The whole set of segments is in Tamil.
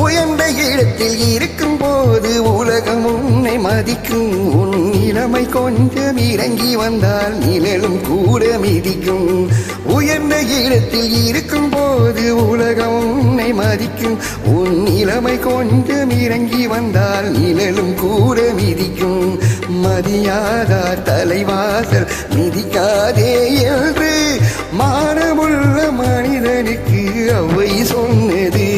உயர்ந்த இடத்தில் இருக்கும் போது உலகம் உன்னை மதிக்கும். உன் இளமை கொஞ்சம் இறங்கி வந்தால் நிழலும் கூட மிதிக்கும். உயர்ந்த இடத்தில் இருக்கும் போது உலகம் உன்னை மதிக்கும். உன் இளமை கொஞ்சம் இறங்கி வந்தால் நிழலும் கூட மிதிக்கும். மதியாதார் தலைவாசல் மிதிக்காதே என்று மானமுள்ள மனிதனுக்கு அவை சொன்னது.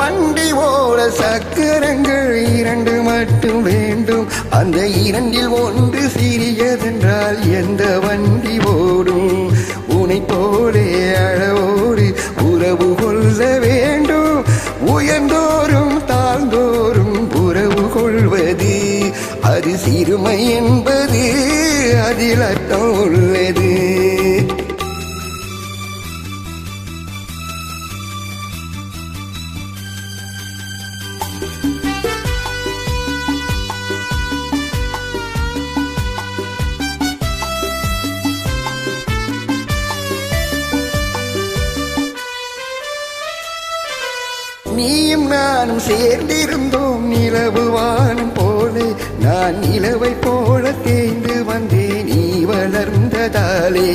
வண்டி ஓட சக்கரங்கள் இரண்டு மட்டும் வேண்டும். அந்த இரண்டில் ஒன்று சிறியதென்றால் எந்த வண்டி ஓடும்? உனை போலே அழவோடு உறவு கொள்ள வேண்டும். உயர்ந்தோறும் தாழ்ந்தோறும் உறவு கொள்வது. அது சிறுமை என்பது அதில் அர்த்தம் உள்ளது. நீயும் நானும் சேர்ந்திருந்தோம் நிலவு வானம் போல. நான் நிலவை போல தேய்ந்து வந்தேன் நீ வளர்ந்ததாலே.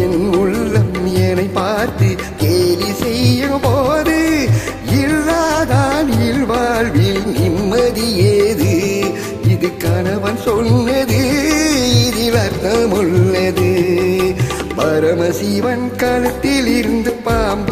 என் உள்ளம் என்னை பார்த்து கேலி செய்யும் போது இல்லாதான் இல்வாழ்வில் நிம்மதி ஏது? இது கணவன் சொன்னது இதில் அர்த்தம் உள்ளது பரமசிவன் கழுத்தில் இருந்து பாம்பு